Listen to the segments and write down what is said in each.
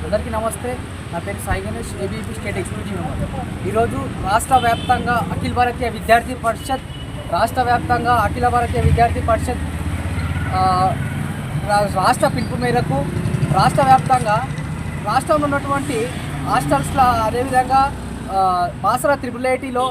అందరికీ నమస్తే. నా పేరు Sai Ganesh ABP state executive member ఈరోజు రాష్ట్ర వ్యాప్తంగా అఖిల భారతీయ విద్యార్థి పరిషత్ రాష్ట్ర వ్యాప్తంగా అఖిల భారతీయ విద్యార్థి పరిషత్ రా- రాష్ట్ర పిలుపు మేరకు రాష్ట్ర వ్యాప్తంగా రాష్ట్రంలో ఉన్నటువంటి హాస్టల్స్లో అదేవిధంగా బాసరా త్రిపుల్ ఐటీలో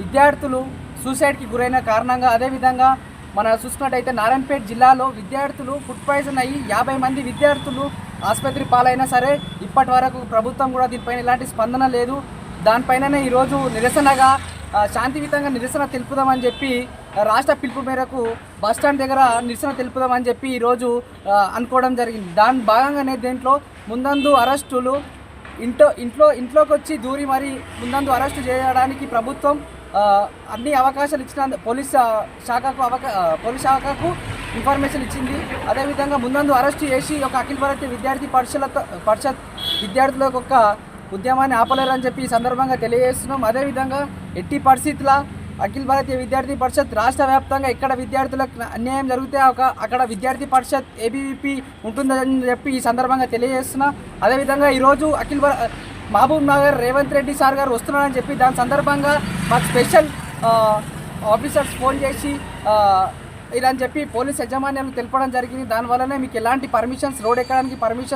విద్యార్థులు సూసైడ్కి గురైన కారణంగా అదేవిధంగా మన చూసుకున్నట్టయితే నారాయణపేట జిల్లాలో విద్యార్థులు ఫుడ్ పాయిజన్ అయ్యి యాభై మంది విద్యార్థులు ఆసుపత్రి పాలైనా సరే ఇప్పటి వరకు ప్రభుత్వం కూడా దీనిపైన ఎలాంటి స్పందన లేదు. దానిపైననే ఈరోజు నిరసనగా శాంతియుతంగా నిరసన తెలుపుదామని చెప్పి రాష్ట్ర పిలుపు మేరకు బస్ స్టాండ్ దగ్గర నిరసన తెలుపుదామని చెప్పి ఈరోజు అనుకోవడం జరిగింది. దాని భాగంగానే దీంట్లో ముందందు అరెస్టులు ఇంట్లో ఇంట్లో ఇంట్లోకి వచ్చి దూరి మరి ముందందు అరెస్టు చేయడానికి ప్రభుత్వం అన్ని అవకాశాలు ఇచ్చిన పోలీస్ శాఖకు అవకా పోలీస్ శాఖకు ఇన్ఫర్మేషన్ ఇచ్చింది. అదేవిధంగా ముందందు అరెస్టు చేసి ఒక అఖిల భారతీయ విద్యార్థి పరిషత్ పరిషత్ విద్యార్థులకు ఒక ఉద్యమాన్ని ఆపలేరని చెప్పి ఈ సందర్భంగా తెలియజేస్తున్నాం. అదేవిధంగా ఎట్టి పరిస్థితుల అఖిల భారతీయ విద్యార్థి పరిషత్ రాష్ట్ర వ్యాప్తంగా ఎక్కడ విద్యార్థులకు అన్యాయం జరిగితే ఒక అక్కడ విద్యార్థి పరిషత్ ఏబీవీపీ ఉంటుందని చెప్పి ఈ సందర్భంగా తెలియజేస్తున్నా. అదేవిధంగా ఈరోజు అఖిల మహబూబ్ నగర్ రేవంత్ రెడ్డి సార్ గారు వస్తున్నారని చెప్పి దాని సందర్భంగా మాకు స్పెషల్ ఆఫీసర్స్ ఫోన్ చేసి ఇలా అని చెప్పి పోలీస్ యజమాన్యాలు తెలపడం జరిగింది. దానివల్లనే మీకు ఎలాంటి పర్మిషన్స్ రోడ్ ఎక్కడానికి పర్మిషన్